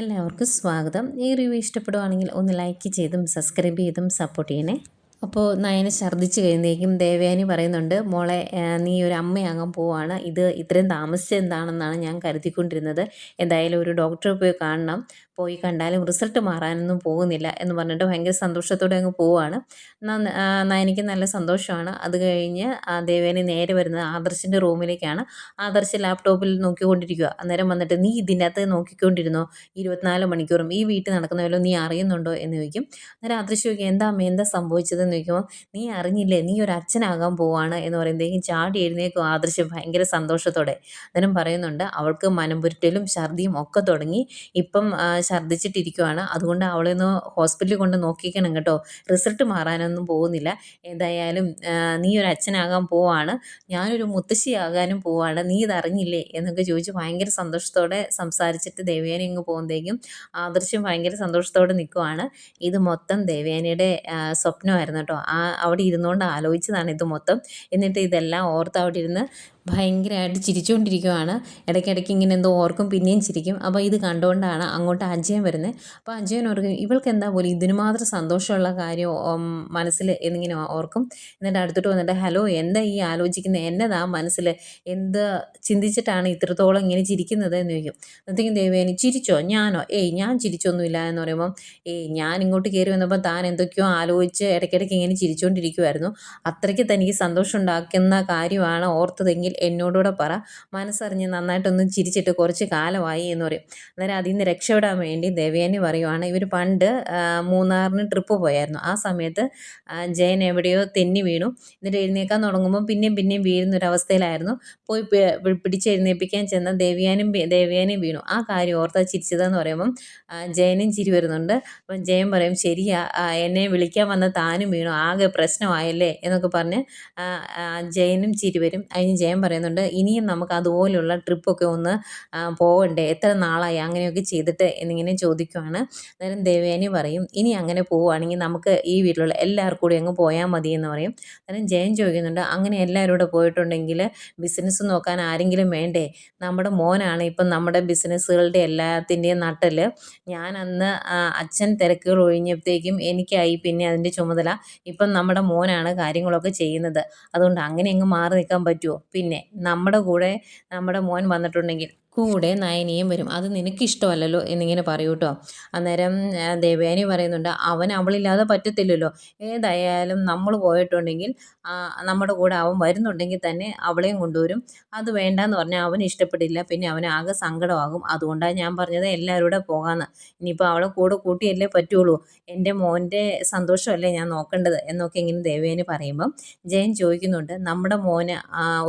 എല്ലാവർക്കും സ്വാഗതം. ഈ റിവ്യൂ ഇഷ്ടപ്പെടുവാണെങ്കിൽ ഒന്ന് ലൈക്ക് ചെയ്തും സബ്സ്ക്രൈബ് ചെയ്തും സപ്പോർട്ട് ചെയ്യണേ. അപ്പോൾ നയനെ ഛർദ്ദിച്ച് കഴിയുമ്പോഴേക്കും ദേവയാനി പറയുന്നുണ്ട് മോളെ നീ ഒരു അമ്മയാകാൻ പോവാണ്. ഇത് ഇത്രയും താമസിച്ചെന്താണെന്നാണ് ഞാൻ കരുതിക്കൊണ്ടിരുന്നത്. എന്തായാലും ഒരു ഡോക്ടറെ പോയി കാണണം. പോയി കണ്ടാലും റിസൾട്ട് മാറാനൊന്നും പോകുന്നില്ല എന്ന് പറഞ്ഞിട്ട് ഭയങ്കര സന്തോഷത്തോടെ അങ്ങ് പോവാണ്. എന്നാൽ എനിക്ക് നല്ല സന്തോഷമാണ്. അത് കഴിഞ്ഞ് ദേവേനി നേരെ വരുന്നത് ആദർശിന്റെ റൂമിലേക്കാണ്. ആദർശ് ലാപ്ടോപ്പിൽ നോക്കിക്കൊണ്ടിരിക്കുക അന്നേരം വന്നിട്ട് നീ ഇതിന്റെ അകത്ത് നോക്കിക്കൊണ്ടിരുന്നോ? ഇരുപത്തിനാല് മണിക്കൂറും ഈ വീട്ടിൽ നടക്കുന്നവല്ലോ നീ അറിയുന്നുണ്ടോ? എന്ന് ചോദിക്കും. അന്നേരം ആദർശ് ചോദിക്കും എന്താ അമ്മ എന്താ സംഭവിച്ചതെന്ന് ചോദിക്കുമ്പോൾ നീ അറിഞ്ഞില്ലേ? നീ ഒരു അച്ഛനാകാൻ പോവാണ് എന്ന് പറയുമ്പോഴേക്കും ചാടി എഴുന്നേക്കും ആദർശ് ഭയങ്കര സന്തോഷത്തോടെ. അന്നേരം പറയുന്നുണ്ട് അവൾക്ക് മനംപുരുട്ടലും ഛർദിയും ഒക്കെ തുടങ്ങി. ഇപ്പം ഛർദ്ദിച്ചിട്ടിരിക്കുവാണ്. അതുകൊണ്ട് അവളെ ഒന്ന് ഹോസ്പിറ്റലിൽ കൊണ്ട് നോക്കിക്കണം കേട്ടോ. റിസൾട്ട് മാറാനൊന്നും പോകുന്നില്ല. എന്തായാലും നീ ഒരു അച്ഛനാകാൻ പോവാണ്. ഞാനൊരു മുത്തശ്ശിയാകാനും പോവാണ്. നീ ഇതറിഞ്ഞില്ലേ എന്നൊക്കെ ചോദിച്ച് ഭയങ്കര സന്തോഷത്തോടെ സംസാരിച്ചിട്ട് ദേവയാനി ഇങ്ങ് പോകുമ്പോഴേക്കും ആദർശം ഭയങ്കര സന്തോഷത്തോടെ നിൽക്കുവാണ് ഇത് മൊത്തം ദേവയാനിയുടെ സ്വപ്നമായിരുന്നു കേട്ടോ. ആ അവിടെ ഇരുന്നുകൊണ്ട് ആലോചിച്ചതാണ് ഇത് മൊത്തം. എന്നിട്ട് ഇതെല്ലാം ഓർത്ത് അവിടെ ഇരുന്ന് ഭയങ്കരമായിട്ട് ചിരിച്ചുകൊണ്ടിരിക്കുവാണ് ഇടയ്ക്കിടയ്ക്ക് ഇങ്ങനെ എന്തോ ഓർക്കും പിന്നെയും ചിരിക്കും. അപ്പോൾ ഇത് കണ്ടുകൊണ്ടാണ് അങ്ങോട്ട് അജയൻ വരുന്നത്. അപ്പോൾ അജയൻ ഓർക്കും ഇവൾക്ക് എന്താ പോലും ഇതിനു മാത്രം സന്തോഷമുള്ള കാര്യം മനസ്സിൽ എന്നിങ്ങനെ ഓർക്കും. എന്നിട്ട് അടുത്തോട്ട് വന്നിട്ട് ഹലോ എന്താ ഈ ആലോചിക്കുന്നത്? എന്നതാ മനസ്സിൽ? എന്ത് ചിന്തിച്ചിട്ടാണ് ഇത്രത്തോളം ഇങ്ങനെ ചിരിക്കുന്നത്? എന്ന് ചോദിക്കും. അന്നത്തേക്കും ദേവേനി ചിരിച്ചോ? ഞാനോ? ഏയ് ഞാൻ ചിരിച്ചൊന്നുമില്ല എന്ന് പറയുമ്പം ഏയ് ഞാൻ ഇങ്ങോട്ട് കയറി വന്നപ്പോൾ താൻ എന്തൊക്കെയോ ആലോചിച്ച് ഇടയ്ക്കിടയ്ക്ക് ഇങ്ങനെ ചിരിച്ചുകൊണ്ടിരിക്കുമായിരുന്നു അത്രയ്ക്ക് തനിക്ക് സന്തോഷം ഉണ്ടാക്കുന്ന കാര്യമാണ് ഓർത്തതെങ്കിൽ എന്നോടുകൂടെ പറ. മനസ്സറിഞ്ഞ് നന്നായിട്ടൊന്ന് ചിരിച്ചിട്ട് കുറച്ച് കാലമായി എന്ന് പറയും. അന്നേരം അതിൽ നിന്ന് രക്ഷപ്പെടാൻ വേണ്ടി ദേവയാനി പറയുവാണ്. ഇവർ പണ്ട് മൂന്നാറിന് ട്രിപ്പ് പോയായിരുന്നു. ആ സമയത്ത് ജയൻ എവിടെയോ തെന്നി വീണു. എന്നിട്ട് എഴുന്നേക്കാൻ തുടങ്ങുമ്പോൾ പിന്നെയും പിന്നെയും വീഴുന്നൊരവസ്ഥയിലായിരുന്നു. പോയി പിടിച്ചെഴുന്നേൽപ്പിക്കാൻ ചെന്ന ദേവിയാനും ദേവിയാനും വീണു. ആ കാര്യം ഓർത്താ ചിരിച്ചതെന്ന് പറയുമ്പം ജയനും ചിരി വരുന്നുണ്ട്. അപ്പം ജയൻ പറയും ശരിയാ എന്നെ വിളിക്കാൻ വന്ന താനും വീണു. ആകെ പ്രശ്നമായല്ലേ? എന്നൊക്കെ പറഞ്ഞ് ജയനും ചിരി വരും. അതിന് ജയൻ പറയുന്നുണ്ട് ഇനിയും നമുക്ക് അതുപോലുള്ള ട്രിപ്പൊക്കെ ഒന്ന് പോകണ്ടേ എത്ര നാളായി? അങ്ങനെയൊക്കെ ചെയ്തിട്ട്? എന്നിങ്ങനെ ചോദിക്കുവാണ്. അന്നേരം ദേവയാനി പറയും ഇനി അങ്ങനെ പോവുകയാണെങ്കിൽ നമുക്ക് ഈ വീട്ടിലുള്ള എല്ലാവർക്കും കൂടി അങ്ങ് പോയാൽ മതി എന്ന് പറയും. അന്നേരം ജയൻ ചോദിക്കുന്നുണ്ട് അങ്ങനെ എല്ലാവരും കൂടെ പോയിട്ടുണ്ടെങ്കിൽ ബിസിനസ് നോക്കാൻ ആരെങ്കിലും വേണ്ടേ? നമ്മുടെ മോനാണ് ഇപ്പം നമ്മുടെ ബിസിനസ്സുകളുടെ എല്ലാത്തിന്റെയും നട്ടൽ ഞാൻ അന്ന് അച്ഛൻ തിരക്കുകൾ ഒഴിഞ്ഞപ്പോഴത്തേക്കും എനിക്കായി പിന്നെ അതിന്റെ ചുമതല. ഇപ്പം നമ്മുടെ മോനാണ് കാര്യങ്ങളൊക്കെ ചെയ്യുന്നത്. അതുകൊണ്ട് അങ്ങനെ അങ്ങ് മാറി നിൽക്കാൻ പറ്റുമോ? പിന്നെ നമ്മുടെ കൂടെ നമ്മുടെ മോൻ വന്നിട്ടുണ്ടെങ്കിൽ കൂടെ നയനിയും വരും. അത് നിനക്ക് ഇഷ്ടമല്ലല്ലോ എന്നിങ്ങനെ പറയൂ കേട്ടോ അന്നേരം ദേവയാനി പറയുന്നുണ്ട് അവൻ അവളില്ലാതെ പറ്റത്തില്ലല്ലോ. ഏതായാലും നമ്മൾ പോയിട്ടുണ്ടെങ്കിൽ നമ്മുടെ കൂടെ അവൻ വരുന്നുണ്ടെങ്കിൽ തന്നെ അവളെയും കൊണ്ടുവരും. അത് വേണ്ടാന്ന് പറഞ്ഞാൽ അവന് ഇഷ്ടപ്പെടില്ല പിന്നെ അവന് ആകെ സങ്കടമാകും. അതുകൊണ്ടാണ് ഞാൻ പറഞ്ഞത് എല്ലാവരും കൂടെ പോകാമെന്ന് ഇനിയിപ്പോൾ അവളെ കൂടെ കൂട്ടിയല്ലേ പറ്റുള്ളൂ. എന്റെ മോന്റെ സന്തോഷമല്ലേ ഞാൻ നോക്കേണ്ടത്? എന്നൊക്കെ ഇങ്ങനെ ദേവയാനി പറയുമ്പം ജയൻ ചോദിക്കുന്നുണ്ട് നമ്മുടെ മോന്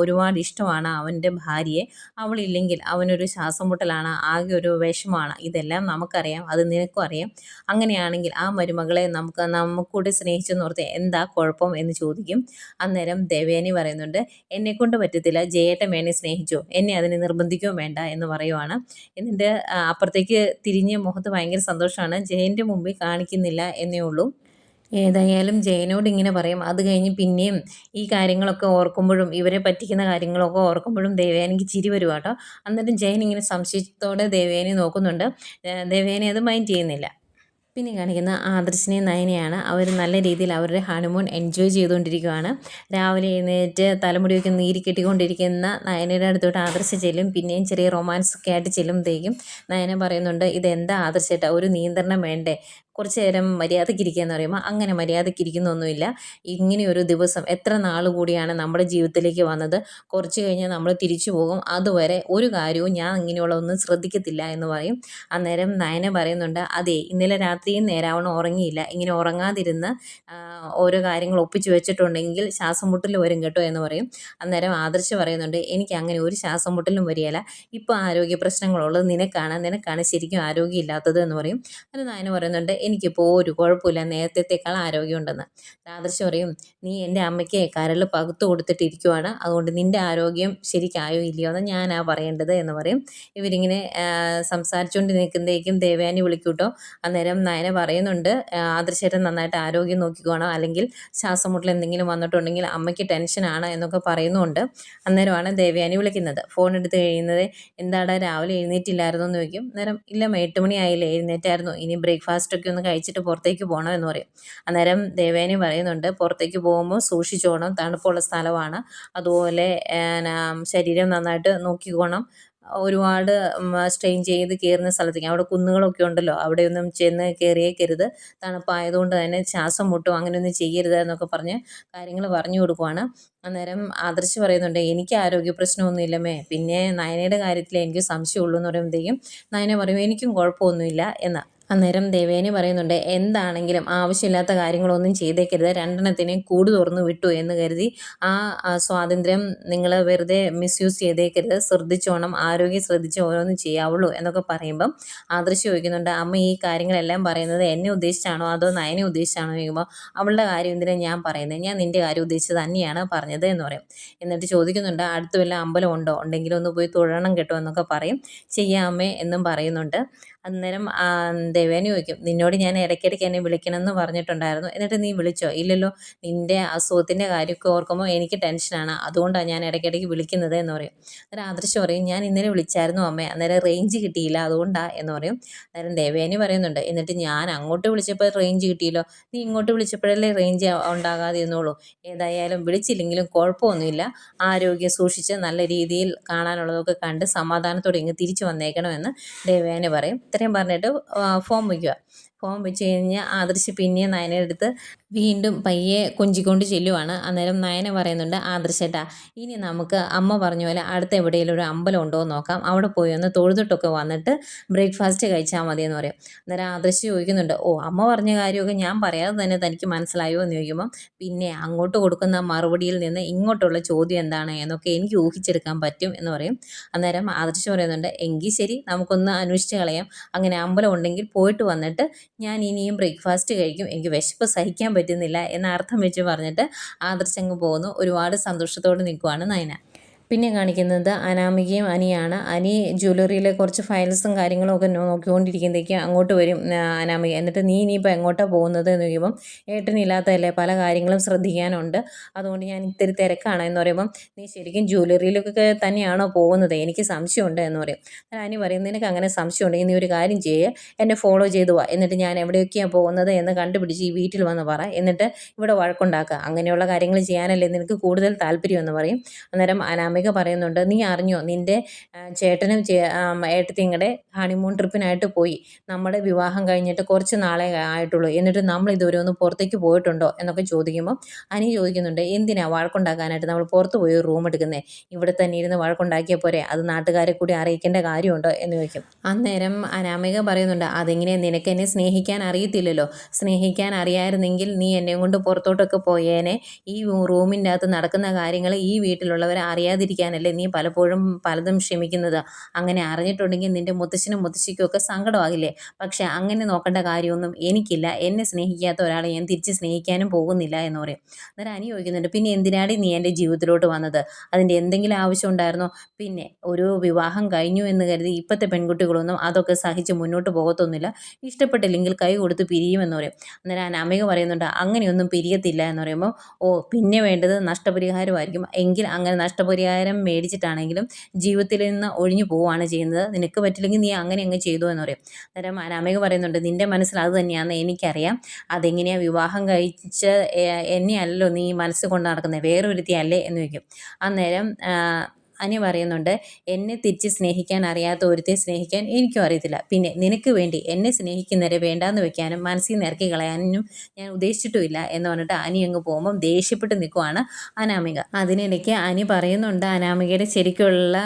ഒരുപാട് ഇഷ്ടമാണ് അവന്റെ ഭാര്യയെ. അവളില്ലെങ്കിൽ അവനൊരു ശ്വാസം മുട്ടലാണ് ആകെ ഒരു വിഷമമാണ് ഇതെല്ലാം നമുക്കറിയാം അത് നിനക്കും അറിയാം. അങ്ങനെയാണെങ്കിൽ ആ മരുമകളെ നമുക്ക് നമുക്കൂടെ സ്നേഹിച്ചു നിർത്തി എന്താ കുഴപ്പം എന്ന് ചോദിക്കും. അന്നേരം ദേവേനി പറയുന്നുണ്ട് എന്നെ കൊണ്ട് പറ്റത്തില്ല ജയേട്ടൻ വേണേ സ്നേഹിച്ചോ. എന്നെ അതിനെ നിർബന്ധിക്കുകയും വേണ്ട എന്ന് പറയുവാണ്. എന്നിട്ട് അപ്പുറത്തേക്ക് തിരിഞ്ഞ് മുഖത്ത് ഭയങ്കര സന്തോഷമാണ്. ജയന്റെ മുമ്പിൽ കാണിക്കുന്നില്ല എന്നേ ഉള്ളൂ. ഏതായാലും ജയനോട് ഇങ്ങനെ പറയും. അത് കഴിഞ്ഞ് പിന്നെയും ഈ കാര്യങ്ങളൊക്കെ ഓർക്കുമ്പോഴും ഇവരെ പറ്റിക്കുന്ന കാര്യങ്ങളൊക്കെ ഓർക്കുമ്പോഴും ദേവയാനിക്ക് ചിരി വരും കേട്ടോ. എന്നിട്ടും ജയൻ ഇങ്ങനെ സംശയത്തോടെ ദേവയാനി നോക്കുന്നുണ്ട്. ദേവയാനി അത് മൈൻഡ് ചെയ്യുന്നില്ല. പിന്നെ കാണിക്കുന്ന ആദർശിനെയും നയനെയാണ് അവർ നല്ല രീതിയിൽ അവരുടെ ഹണിമൂൺ എൻജോയ് ചെയ്തുകൊണ്ടിരിക്കുകയാണ് രാവിലെ എഴുന്നേറ്റ് തലമുടിയൊക്കെ നീരി കെട്ടിക്കൊണ്ടിരിക്കുന്ന നയനയുടെ അടുത്തോട്ട് ആദർശ് ചെല്ലും. പിന്നെയും ചെറിയ റൊമാൻസ് ഒക്കെ ആയിട്ട് ചെല്ലുമ്പോഴത്തേക്കും നയന പറയുന്നുണ്ട് ഇതെന്താ ആദർശേട്ടാ ഒരു നിയന്ത്രണം വേണ്ടേ? കുറച്ച് നേരം മര്യാദയ്ക്ക് ഇരിക്കുക എന്ന് പറയുമ്പോൾ അങ്ങനെ മര്യാദയ്ക്ക് ഇരിക്കുന്നൊന്നുമില്ല. ഇങ്ങനെ ഒരു ദിവസം എത്ര നാൾ കൂടിയാണ് നമ്മുടെ ജീവിതത്തിലേക്ക് വന്നത്? കുറച്ച് കഴിഞ്ഞാൽ നമ്മൾ തിരിച്ചു പോകും. അതുവരെ ഒരു കാര്യവും ഞാൻ ഇങ്ങനെയുള്ള ഒന്നും ശ്രദ്ധിക്കത്തില്ല എന്ന് പറയും. അന്നേരം നയന പറയുന്നുണ്ട് അതെ ഇന്നലെ രാത്രിയും നേരാവണ്ണം ഉറങ്ങിയില്ല. ഇങ്ങനെ ഉറങ്ങാതിരുന്ന് ഓരോ കാര്യങ്ങൾ ഒപ്പിച്ച് വെച്ചിട്ടുണ്ടെങ്കിൽ ശ്വാസം മുട്ടൽ വരും കേട്ടോ എന്ന് പറയും. അന്നേരം ആദർശ് പറയുന്നുണ്ട് എനിക്ക് അങ്ങനെ ഒരു ശ്വാസം മുട്ടലും വരികയില്ല. ഇപ്പോൾ ആരോഗ്യ പ്രശ്നങ്ങളുള്ളത് നിനക്കാണ്. നിനക്കാണ് ശരിക്കും ആരോഗ്യമില്ലാത്തത് എന്ന് പറയും. അത് നയന പറയുന്നുണ്ട് എനിക്കിപ്പോൾ ഒരു കുഴപ്പമില്ല. നേരത്തേക്കാൾ ആരോഗ്യമുണ്ടെന്ന്. ആദർശ് പറയും നീ എന്റെ അമ്മയ്ക്ക് കരൾ പകുത്തു കൊടുത്തിട്ടിരിക്കുവാണ്. അതുകൊണ്ട് നിന്റെ ആരോഗ്യം ശരിക്കായോ ഇല്ലയോ എന്ന് ഞാനാ പറയേണ്ടത് എന്ന് പറയും. ഇവരിങ്ങനെ സംസാരിച്ചുകൊണ്ട് നിൽക്കുന്നതേക്കും ദേവയാനി വിളിക്കൂട്ടോ. അന്നേരം നയന പറയുന്നുണ്ട് ആദർശേട്ടൻ നന്നായിട്ട് ആരോഗ്യം നോക്കിക്കോണം. അല്ലെങ്കിൽ ശ്വാസം എന്തെങ്കിലും വന്നിട്ടുണ്ടെങ്കിൽ അമ്മയ്ക്ക് ടെൻഷനാണ് എന്നൊക്കെ പറയുന്നുണ്ട്. അന്നേരമാണ് ദേവയാനി വിളിക്കുന്നത്. ഫോൺ എടുത്ത് കഴിയുന്നത് എന്താടാ രാവിലെ എഴുന്നേറ്റില്ലായിരുന്നു? എന്ന് ചോദിക്കും. അന്നേരം ഇല്ല എട്ട് മണിയായില്ലേ. എഴുന്നേറ്റായിരുന്നു. ഇനി ബ്രേക്ക്ഫാസ്റ്റ് ഒക്കെ ഒന്ന് കഴിച്ചിട്ട് പുറത്തേക്ക് പോകണം എന്ന് പറയും. അന്നേരം ദേവേനി പറയുന്നുണ്ട് പുറത്തേക്ക് പോകുമ്പോൾ സൂക്ഷിച്ചോണം തണുപ്പുള്ള സ്ഥലമാണ്. അതുപോലെ ശരീരം നന്നായിട്ട് നോക്കിക്കോണം. ഒരുപാട് സ്ട്രെയിൻ ചെയ്ത് കയറുന്ന സ്ഥലത്തേക്ക്. അവിടെ കുന്നുകളൊക്കെ ഉണ്ടല്ലോ അവിടെയൊന്നും ചെന്ന് കയറിയേക്കരുത്. തണുപ്പായതുകൊണ്ട് തന്നെ ശ്വാസം മുട്ടും അങ്ങനെയൊന്നും ചെയ്യരുത് എന്നൊക്കെ പറഞ്ഞ് കാര്യങ്ങൾ പറഞ്ഞു കൊടുക്കുവാണ്. അന്നേരം ആദർശ് പറയുന്നുണ്ട് എനിക്ക് ആരോഗ്യ പ്രശ്നമൊന്നുമില്ലമേ പിന്നെ നയനയുടെ കാര്യത്തിൽ എനിക്ക് സംശയമുള്ളൂ എന്ന് പറയുമ്പോഴത്തേക്കും നയന പറയും എനിക്കും കുഴപ്പമൊന്നുമില്ല എന്ന്. അന്നേരം ദേവേനി പറയുന്നുണ്ട് എന്താണെങ്കിലും ആവശ്യമില്ലാത്ത കാര്യങ്ങളൊന്നും ചെയ്തേക്കരുത്. രണ്ടെണ്ണത്തിനെയും കൂട് തുറന്നു വിട്ടു എന്ന് കരുതി ആ സ്വാതന്ത്ര്യം നിങ്ങൾ വെറുതെ മിസ്യൂസ് ചെയ്തേക്കരുത്. ശ്രദ്ധിച്ചോണം. ആരോഗ്യം ശ്രദ്ധിച്ച് ഓരോന്നും ചെയ്യാവുള്ളൂ എന്നൊക്കെ പറയുമ്പം ആദർശ് ചോദിക്കുന്നുണ്ട് അമ്മ ഈ കാര്യങ്ങളെല്ലാം പറയുന്നത് എന്നെ ഉദ്ദേശിച്ചാണോ അതോ നയനെ ഉദ്ദേശിച്ചാണോ? ചോദിക്കുമ്പോൾ അവളുടെ കാര്യം എന്തിനാണ് ഞാൻ പറയുന്നത്? ഞാൻ നിന്റെ കാര്യം ഉദ്ദേശിച്ച് തന്നെയാണ് പറഞ്ഞത് എന്ന് പറയും. എന്നിട്ട് ചോദിക്കുന്നുണ്ട് അടുത്ത വല്ല അമ്പലം ഉണ്ടോ? ഉണ്ടെങ്കിൽ ഒന്ന് പോയി തൊഴണം കേട്ടോ എന്നൊക്കെ പറയും. ചെയ്യാമേ എന്നും പറയുന്നുണ്ട്. അന്നേരം ദേവേനി ചോദിക്കും നിന്നോട് ഞാൻ ഇടയ്ക്കിടയ്ക്ക് എന്നെ വിളിക്കണമെന്ന് പറഞ്ഞിട്ടുണ്ടായിരുന്നു. എന്നിട്ട് നീ വിളിച്ചോ? ഇല്ലല്ലോ നിന്റെ അസുഖത്തിന്റെ കാര്യമൊക്കെ ഓർക്കുമ്പോൾ എനിക്ക് ടെൻഷനാണ് അതുകൊണ്ടാണ് ഞാൻ ഇടയ്ക്കിടയ്ക്ക് വിളിക്കുന്നത് എന്ന് പറയും. അന്നേരം ആദർശം പറയും ഞാൻ ഇന്നലെ വിളിച്ചായിരുന്നു അമ്മ. അന്നേരം റേഞ്ച് കിട്ടിയില്ല. അതുകൊണ്ടാണ് എന്ന് പറയും. അന്നേരം ദേവേനി പറയുന്നുണ്ട് എന്നിട്ട് ഞാൻ അങ്ങോട്ട് വിളിച്ചപ്പോൾ റേഞ്ച് കിട്ടിയില്ലോ? നീ ഇങ്ങോട്ട് വിളിച്ചപ്പോഴല്ലേ റേഞ്ച് ഉണ്ടാകാതെ ഇരുന്നുള്ളൂ ഏതായാലും വിളിച്ചില്ലെങ്കിലും കുഴപ്പമൊന്നുമില്ല. ആരോഗ്യം സൂക്ഷിച്ച് നല്ല രീതിയിൽ കാണാനുള്ളതൊക്കെ കണ്ട് സമാധാനത്തോടെ ഇങ്ങ് തിരിച്ചു വന്നേക്കണമെന്ന് ദേവേനി പറയും. ഇത്രയും പറഞ്ഞിട്ട് ഫോം വയ്ക്കുക. ഫോം വെച്ച് കഴിഞ്ഞ് ആദർശ് പിന്നെയും നയനെടുത്ത് വീണ്ടും പയ്യെ കൊഞ്ചിക്കൊണ്ട് ചെല്ലുവാണ്. അന്നേരം നയന പറയുന്നുണ്ട് ആദർശേട്ടാ ഇനി നമുക്ക് അമ്മ പറഞ്ഞ പോലെ അടുത്ത എവിടെയെങ്കിലും ഒരു അമ്പലം ഉണ്ടോ എന്ന് നോക്കാം. അവിടെ പോയി ഒന്ന് തൊഴുതിട്ടൊക്കെ വന്നിട്ട് ബ്രേക്ക്ഫാസ്റ്റ് കഴിച്ചാൽ മതി എന്ന് പറയും. അന്നേരം ആദർശ് ചോദിക്കുന്നുണ്ട് ഓ അമ്മ പറഞ്ഞ കാര്യമൊക്കെ ഞാൻ പറയാതെ തന്നെ തനിക്ക് മനസ്സിലായോ? എന്ന് ചോദിക്കുമ്പം പിന്നെ അങ്ങോട്ട് കൊടുക്കുന്ന മറുപടിയിൽ നിന്ന് ഇങ്ങോട്ടുള്ള ചോദ്യം എന്താണ്? എന്നൊക്കെ എനിക്ക് ഊഹിച്ചെടുക്കാൻ പറ്റും എന്ന് പറയും. അന്നേരം ആദർശ് പറയുന്നുണ്ട് എങ്കിൽ ശരി നമുക്കൊന്ന് അന്വേഷിച്ച് കളയാം. അങ്ങനെ അമ്പലം ഉണ്ടെങ്കിൽ പോയിട്ട് വന്നിട്ട് ഞാൻ ഇനിയും ബ്രേക്ക്ഫാസ്റ്റ് കഴിക്കും. എനിക്ക് വിശപ്പ് സഹിക്കാൻ പറ്റുന്നില്ല എന്ന അർത്ഥം വെച്ച് പറഞ്ഞിട്ട് ആദർശങ്ങ് പോകുന്നു ഒരുപാട് സന്തോഷത്തോടെ നിൽക്കുവാണ് നയന. പിന്നെ കാണിക്കുന്നത് അനാമികയും അനിയാണ്. അനി ജ്വല്ലറിയിലെ കുറച്ച് ഫയൽസും കാര്യങ്ങളും ഒക്കെ നോക്കിക്കൊണ്ടിരിക്കുമ്പോഴേക്ക് അങ്ങോട്ട് വരും അനാമിക. എന്നിട്ട് നീ ഇനിയിപ്പോൾ എങ്ങോട്ടാണ് പോകുന്നത് എന്ന് ചോദിക്കുമ്പം ഏട്ടനില്ലാത്തതല്ലേ? പല കാര്യങ്ങളും ശ്രദ്ധിക്കാനുണ്ട്. അതുകൊണ്ട് ഞാൻ ഇത്തിരി തിരക്കാണ് എന്ന് പറയുമ്പം നീ ശരിക്കും ജ്വല്ലറിയിലൊക്കെ തന്നെയാണോ പോകുന്നത്? എനിക്ക് സംശയമുണ്ട് എന്ന് പറയും. അനി പറയും നിനക്ക് അങ്ങനെ സംശയമുണ്ടെങ്കിൽ നീ ഒരു കാര്യം ചെയ്യ്. എന്നെ ഫോളോ ചെയ്തു പോവാ എന്നിട്ട് ഞാൻ എവിടെയൊക്കെയാണ് പോകുന്നത് എന്ന് കണ്ടുപിടിച്ച് ഈ വീട്ടിൽ വന്ന് പറ. എന്നിട്ട് ഇവിടെ വഴക്കുണ്ടാക്കുക. അങ്ങനെയുള്ള കാര്യങ്ങൾ ചെയ്യാനല്ലേ നിനക്ക് കൂടുതൽ താല്പര്യം എന്ന് പറയും. അന്നേരം അനാമിക അമ്മിക പറയുന്നുണ്ട് നീ അറിഞ്ഞോ നിന്റെ ചേട്ടനും ഏട്ടത്തിങ്ങളുടെ ഹണിമൂൺ ട്രിപ്പിനായിട്ട് പോയി. നമ്മുടെ വിവാഹം കഴിഞ്ഞിട്ട് കുറച്ച് നാളെ ആയിട്ടുള്ളൂ. എന്നിട്ട് നമ്മൾ ഇതുവരെ ഒന്ന് പുറത്തേക്ക് പോയിട്ടുണ്ടോ? എന്നൊക്കെ ചോദിക്കുമ്പോൾ അനി ചോദിക്കുന്നുണ്ട് എന്തിനാണ് വഴക്കുണ്ടാക്കാനായിട്ട് നമ്മൾ പുറത്ത് പോയി റൂം എടുക്കുന്നത് ഇവിടെ തന്നെ ഇരുന്ന് വഴക്കുണ്ടാക്കിയ പോരെ? അത് നാട്ടുകാരെ കൂടി അറിയിക്കേണ്ട കാര്യമുണ്ടോ? എന്ന് ചോദിക്കും. അന്നേരം അനാമിക പറയുന്നുണ്ട് അതെങ്ങനെ? നിനക്ക് എന്നെ സ്നേഹിക്കാൻ അറിയത്തില്ലല്ലോ. സ്നേഹിക്കാൻ അറിയായിരുന്നെങ്കിൽ നീ എന്നെ കൊണ്ട് പുറത്തോട്ടൊക്കെ പോയേനെ. ഈ റൂമിന്റെ അകത്ത് നടക്കുന്ന കാര്യങ്ങൾ ഈ വീട്ടിലുള്ളവരെ അറിയാതിരിക്കും അറിയാതിരിക്കാനല്ലേ നീ പലപ്പോഴും പലതും ക്ഷമിക്കുന്നത്? അങ്ങനെ അറിഞ്ഞിട്ടുണ്ടെങ്കിൽ നിന്റെ മുത്തശ്ശനും മുത്തശ്ശിക്കും ഒക്കെ സങ്കടമാകില്ലേ? പക്ഷേ അങ്ങനെ നോക്കേണ്ട കാര്യമൊന്നും എനിക്കില്ല. എന്നെ സ്നേഹിക്കാത്ത ഒരാളെ ഞാൻ തിരിച്ച് സ്നേഹിക്കാനും പോകുന്നില്ല എന്ന് പറയും. അന്നേരം അനി ചോദിക്കുന്നുണ്ട് പിന്നെ എന്തിനാണ് നീ എന്റെ ജീവിതത്തിലോട്ട് വന്നത്? അതിന്റെ എന്തെങ്കിലും ആവശ്യം ഉണ്ടായിരുന്നോ? പിന്നെ ഒരു വിവാഹം കഴിഞ്ഞു എന്ന് കരുതി ഇപ്പോഴത്തെ പെൺകുട്ടികളൊന്നും അതൊക്കെ സഹിച്ച് മുന്നോട്ട് പോകത്തൊന്നുമില്ല. ഇഷ്ടപ്പെട്ടില്ലെങ്കിൽ കൈ കൊടുത്ത് പിരിയുമെന്ന് പറയും. അന്നേരം അനാമിക പറയുന്നുണ്ട് അങ്ങനെയൊന്നും പിരിയത്തില്ല എന്ന് പറയുമ്പോൾ ഓ പിന്നെ വേണ്ടത് നഷ്ടപരിഹാരമായിരിക്കും. എങ്കിൽ അങ്ങനെ നഷ്ടപരിഹാരം പതിനായിരം മേടിച്ചിട്ടാണെങ്കിലും ജീവിതത്തിൽ നിന്ന് ഒഴിഞ്ഞു പോവുകയാണ് ചെയ്യുന്നത്. നിനക്ക് പറ്റില്ലെങ്കിൽ നീ അങ്ങനെ അങ്ങ് ചെയ്തു എന്ന് പറയും. അന്നേരം അനാമിക പറയുന്നുണ്ട് നിന്റെ മനസ്സിൽ അത് തന്നെയാണെന്ന് എനിക്കറിയാം. അതെങ്ങനെയാണ് വിവാഹം കഴിച്ച് എന്നെയല്ലോ നീ മനസ്സ് കൊണ്ട് നടക്കുന്നത് വേറൊരുത്തിയല്ലേ? എന്ന് ചോദിക്കും. അന്നേരം അനി പറയുന്നുണ്ട് എന്നെ തിരിച്ച് സ്നേഹിക്കാൻ അറിയാത്ത ഒരുത്തെ സ്നേഹിക്കാൻ എനിക്കും അറിയത്തില്ല. പിന്നെ നിനക്ക് വേണ്ടി എന്നെ സ്നേഹിക്കുന്നവരെ വേണ്ടാന്ന് വെക്കാനും മനസ്സിൽ നിറക്കി കളയാനും ഞാൻ ഉദ്ദേശിച്ചിട്ടുമില്ല എന്ന് പറഞ്ഞിട്ട് അനി അങ്ങ് പോകുമ്പം ദേഷ്യപ്പെട്ട് നിൽക്കുവാണ് അനാമിക. അതിനിടയ്ക്ക് അനി പറയുന്നുണ്ട് അനാമികയുടെ ശരിക്കുള്ള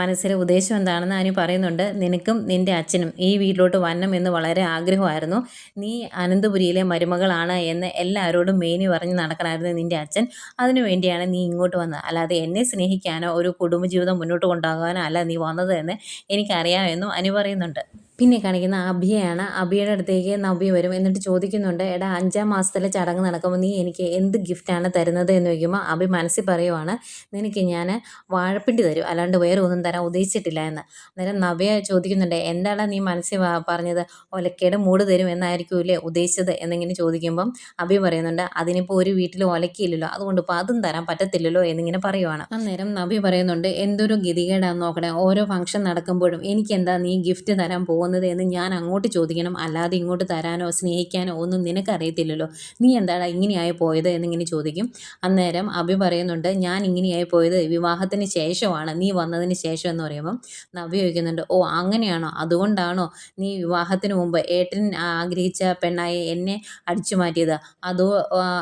മനസ്സിലെ ഉദ്ദേശം എന്താണെന്ന് അനി പറയുന്നുണ്ട്. നിനക്കും നിന്റെ അച്ഛനും ഈ വീട്ടിലോട്ട് വരണം എന്ന് വളരെ ആഗ്രഹമായിരുന്നു. നീ അനന്തപുരിയിലെ മരുമകളാണ് എന്ന് എല്ലാവരോടും മേനി പറഞ്ഞ് നടക്കണമായിരുന്നു നിന്റെ അച്ഛൻ. അതിനു വേണ്ടിയാണ് നീ ഇങ്ങോട്ട് വന്നത്. അല്ലാതെ എന്നെ സ്നേഹിക്കാനോ ഒരു കുടുംബ കുടുംബജീവിതം മുന്നോട്ട് കൊണ്ടുപോകാനല്ല നീ വന്നത് എന്ന് എനിക്കറിയാമെന്നും അനു പറയുന്നുണ്ട്. പിന്നെ കാണിക്കുന്ന അഭിയാണ്. അഭിയുടെ അടുത്തേക്ക് നവ്യ വരും എന്നിട്ട് ചോദിക്കുന്നുണ്ട് എടാ അഞ്ചാം മാസത്തിലെ ചടങ്ങ് നടക്കുമ്പോൾ നീ എനിക്ക് എന്ത് ഗിഫ്റ്റാണ് തരുന്നത്? എന്ന് ചോദിക്കുമ്പോൾ അഭി മനസ്സിൽ പറയുവാണ് നിനക്ക് ഞാൻ വാഴപ്പിണ്ടി തരും. അല്ലാണ്ട് വേറെ ഒന്നും തരാൻ ഉദ്ദേശിച്ചിട്ടില്ല എന്ന്. അന്നേരം നവ്യ ചോദിക്കുന്നുണ്ട് എന്താണ് നീ മനസ്സിൽ പറഞ്ഞത്? ഒലക്കയുടെ മൂട് തരും എന്നായിരിക്കൂലേ ഉദ്ദേശിച്ചത്? എന്നിങ്ങനെ ചോദിക്കുമ്പം അഭി പറയുന്നുണ്ട് അതിനിപ്പോൾ ഒരു വീട്ടിൽ ഒലക്കിയില്ലല്ലോ. അതുകൊണ്ട് ഇപ്പോൾ അതും തരാൻ പറ്റത്തില്ലല്ലോ എന്നിങ്ങനെ പറയുവാണ്. അന്നേരം നബി പറയുന്നുണ്ട് എന്തൊരു ഗതികേടാന്ന് നോക്കണേ. ഓരോ ഫംഗ്ഷൻ നടക്കുമ്പോഴും എനിക്ക് എന്താ നീ ഗിഫ്റ്റ് തരാൻ പോകുന്നത്? എന്ന് ഞാൻ അങ്ങോട്ട് ചോദിക്കണം. അല്ലാതെ ഇങ്ങോട്ട് തരാനോ സ്നേഹിക്കാനോ ഒന്നും നിനക്കറിയത്തില്ലല്ലോ. നീ എന്താടാ ഇങ്ങനെയായി പോയത് എന്നിങ്ങനെ ചോദിക്കും. അന്നേരം അഭി പറയുന്നുണ്ട് ഞാൻ ഇങ്ങനെയായി പോയത് വിവാഹത്തിന് ശേഷമാണ്. നീ വന്നതിന് ശേഷം എന്ന് പറയുമ്പം നവ്യ ചോദിക്കുന്നുണ്ട് ഓ അങ്ങനെയാണോ? അതുകൊണ്ടാണോ നീ വിവാഹത്തിന് മുമ്പ് ഏട്ടൻ ആഗ്രഹിച്ച പെണ്ണായി എന്നെ അടിച്ചു മാറ്റിയത്? അതോ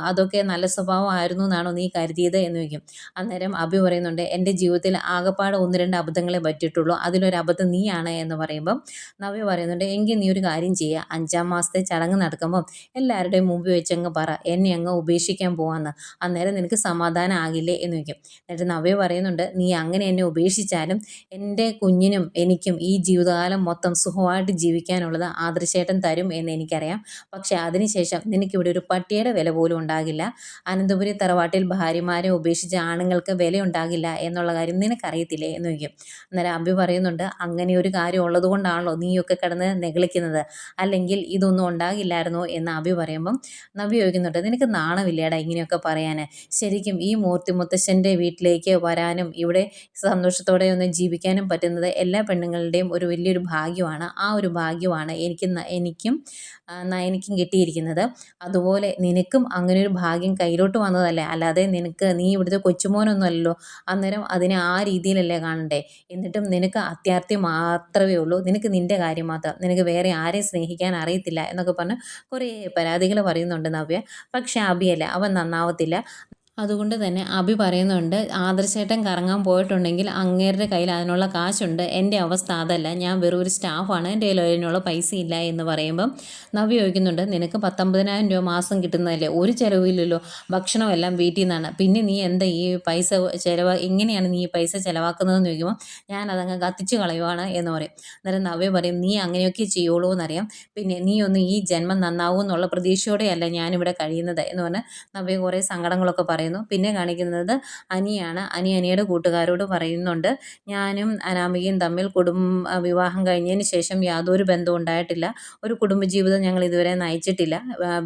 അതൊക്കെ നല്ല സ്വഭാവം ആയിരുന്നു എന്നാണോ നീ കരുതിയത്? എന്ന് ചോദിക്കും. അന്നേരം അഭി പറയുന്നുണ്ട് എന്റെ ജീവിതത്തിൽ ആകപ്പാട് ഒന്ന് രണ്ട് അബദ്ധങ്ങളെ പറ്റിയിട്ടുള്ളൂ. അതിലൊരു അബദ്ധം നീയാണ് എന്ന് പറയുമ്പം നവ്യ പറയുന്നുണ്ട് എങ്കിൽ നീ ഒരു കാര്യം ചെയ്യുക അഞ്ചാം മാസത്തെ ചടങ്ങ് നടക്കുമ്പം എല്ലാവരുടെയും മുമ്പിൽ വെച്ചങ്ങ് പറ. എന്നെ അങ്ങ് ഉപേക്ഷിക്കാൻ പോവാന്ന്. അന്നേരം നിനക്ക് സമാധാനം ആകില്ലേ? എന്ന് വയ്ക്കും എന്നിട്ട് നവ്യ പറയുന്നുണ്ട് നീ അങ്ങനെ എന്നെ ഉപേക്ഷിച്ചാലും എന്റെ കുഞ്ഞിനും എനിക്കും ഈ ജീവിതകാലം മൊത്തം സുഖമായിട്ട് ജീവിക്കാനുള്ളത് ആദർശേട്ടൻ തരും എന്ന് എനിക്കറിയാം. പക്ഷേ അതിനുശേഷം നിനക്കിവിടെ ഒരു പട്ടിയുടെ വില പോലും ഉണ്ടാകില്ല. അനന്തപുരി തറവാട്ടിൽ ഭാര്യമാരെ ഉപേക്ഷിച്ച ആണുങ്ങൾക്ക് വില ഉണ്ടാകില്ല എന്നുള്ള കാര്യം നിനക്കറിയത്തില്ലേ? എന്ന് ചോദിക്കും. അന്നേരം അമ്പി പറയുന്നുണ്ട് അങ്ങനെ ഒരു കാര്യം ഉള്ളത് കൊണ്ടാണല്ലോ നീയൊക്കെ കിടന്ന് നെഗളിക്കുന്നത്. അല്ലെങ്കിൽ ഇതൊന്നും ഉണ്ടാകില്ലായിരുന്നോ എന്ന് അഭി പറയുമ്പം നബി ചോദിക്കുന്നുണ്ട് നിനക്ക് നാണമില്ലേടാ ഇങ്ങനെയൊക്കെ പറയാൻ ശരിക്കും ഈ മൂർത്തി മുത്തശ്ശന്റെ വീട്ടിലേക്ക് വരാനും ഇവിടെ സന്തോഷത്തോടെ ഒന്ന് ജീവിക്കാനും പറ്റുന്നത് എല്ലാ പെണ്ണുങ്ങളുടെയും ഒരു വലിയൊരു ഭാഗ്യമാണ്. ആ ഒരു ഭാഗ്യമാണ് എനിക്ക് ന- നയനിക്കും കിട്ടിയിരിക്കുന്നത്. അതുപോലെ നിനക്കും അങ്ങനെ ഒരു ഭാഗ്യം കയ്യിലോട്ട് വന്നതല്ലേ? അല്ലാതെ നിനക്ക് നീ ഇവിടുത്തെ കൊച്ചുമോനൊന്നുമല്ലല്ലോ. അന്നേരം അതിനെ ആ രീതിയിലല്ലേ കാണണ്ടേ? എന്നിട്ടും നിനക്ക് അത്യാർത്ഥ്യം മാത്രമേ ഉള്ളൂ. നിനക്ക് നിന്റെ കാര്യം മാത്രം. നിനക്ക് വേറെ ആരെയും സ്നേഹിക്കാൻ അറിയത്തില്ല എന്നൊക്കെ പറഞ്ഞ് കുറേ പരാതികൾ പറയുന്നുണ്ട് നവ്യ. പക്ഷേ അഭിയല്ല അവൻ നന്നാവത്തില്ല. അതുകൊണ്ട് തന്നെ അഭി പറയുന്നുണ്ട് ആദർശേട്ടൻ കറങ്ങാൻ പോയിട്ടുണ്ടെങ്കിൽ അങ്ങേരുടെ കയ്യിൽ അതിനുള്ള കാശുണ്ട്. എന്റെ അവസ്ഥ അതല്ല. ഞാൻ വെറും ഒരു സ്റ്റാഫാണ്. എന്റെ കയ്യിൽ അതിനുള്ള പൈസ ഇല്ല എന്ന് പറയുമ്പം നവ്യ ചോദിക്കുന്നുണ്ട് നിനക്ക് പത്തൊമ്പതിനായിരം രൂപ മാസം കിട്ടുന്നതല്ലേ? ഒരു ചിലവില്ലല്ലോ. ഭക്ഷണമെല്ലാം വീട്ടിൽ നിന്നാണ്. പിന്നെ നീ എന്താ ഈ പൈസ ചിലവ് എങ്ങനെയാണ് നീ ഈ പൈസ ചിലവാക്കുന്നതെന്ന് ചോദിക്കുമ്പോൾ ഞാൻ അതങ്ങ് കത്തിച്ച് കളയുവാണ് എന്ന് പറയും. അന്നേരം നവ്യ പറയും നീ അങ്ങനെയൊക്കെ ചെയ്യുള്ളൂ എന്നറിയാം. പിന്നെ നീ ഒന്ന് ഈ ജന്മം നന്നാവൂ എന്നുള്ള പ്രതീക്ഷയോടെയല്ല ഞാനിവിടെ കഴിയുന്നത് എന്ന് പറഞ്ഞ് നവ്യ കുറേ സങ്കടങ്ങളൊക്കെ പറയുന്നു. പിന്നെ കാണിക്കുന്നത് അനിയാണ്. അനി അനിയുടെ കൂട്ടുകാരോട് പറയുന്നുണ്ട് ഞാനും അനാമികയും തമ്മിൽ കുടുംബ വിവാഹം കഴിഞ്ഞതിന് ശേഷം യാതൊരു ബന്ധവും ഉണ്ടായിട്ടില്ല. ഒരു കുടുംബജീവിതം ഞങ്ങൾ ഇതുവരെ നയിച്ചിട്ടില്ല.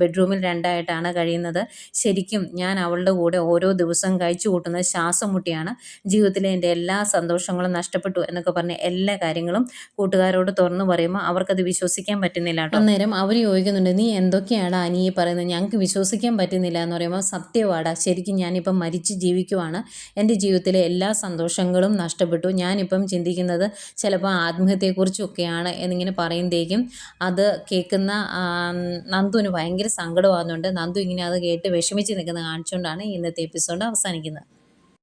ബെഡ്റൂമിൽ രണ്ടായിട്ടാണ് കഴിയുന്നത്. ശരിക്കും ഞാൻ അവളുടെ കൂടെ ഓരോ ദിവസം കഴിച്ചു കൂട്ടുന്നത് ശ്വാസം മുട്ടിയാണ് ജീവിതത്തിലെ എന്റെ എല്ലാ സന്തോഷങ്ങളും നഷ്ടപ്പെട്ടു എന്നൊക്കെ പറഞ്ഞ് എല്ലാ കാര്യങ്ങളും കൂട്ടുകാരോട് തുറന്നു പറയുമ്പോൾ അവർക്കത് വിശ്വസിക്കാൻ പറ്റുന്നില്ല കേട്ടോ. അന്നേരം അവർ ചോദിക്കുന്നുണ്ട് നീ എന്തൊക്കെയാണ് അനിയെ പറയുന്നത്? ഞങ്ങൾക്ക് വിശ്വസിക്കാൻ പറ്റുന്നില്ല എന്ന് പറയുമ്പോൾ സത്യവാടാ. ശരിക്കും ഞാനിപ്പം മരിച്ച് ജീവിക്കുവാണ്. എന്റെ ജീവിതത്തിലെ എല്ലാ സന്തോഷങ്ങളും നഷ്ടപ്പെട്ടു. ഞാനിപ്പം ചിന്തിക്കുന്നത് ചിലപ്പോൾ ആത്മഹത്യയെക്കുറിച്ചൊക്കെയാണ് എന്നിങ്ങനെ പറയുമ്പോഴേക്കും അത് കേൾക്കുന്ന നന്ദുവിന് ഭയങ്കര സങ്കടമാകുന്നുണ്ട്. നന്ദു ഇങ്ങനെ അത് കേട്ട് വിഷമിച്ച് നിൽക്കുന്നത് കാണിച്ചുകൊണ്ടാണ് ഇന്നത്തെ എപ്പിസോഡ് അവസാനിക്കുന്നത്.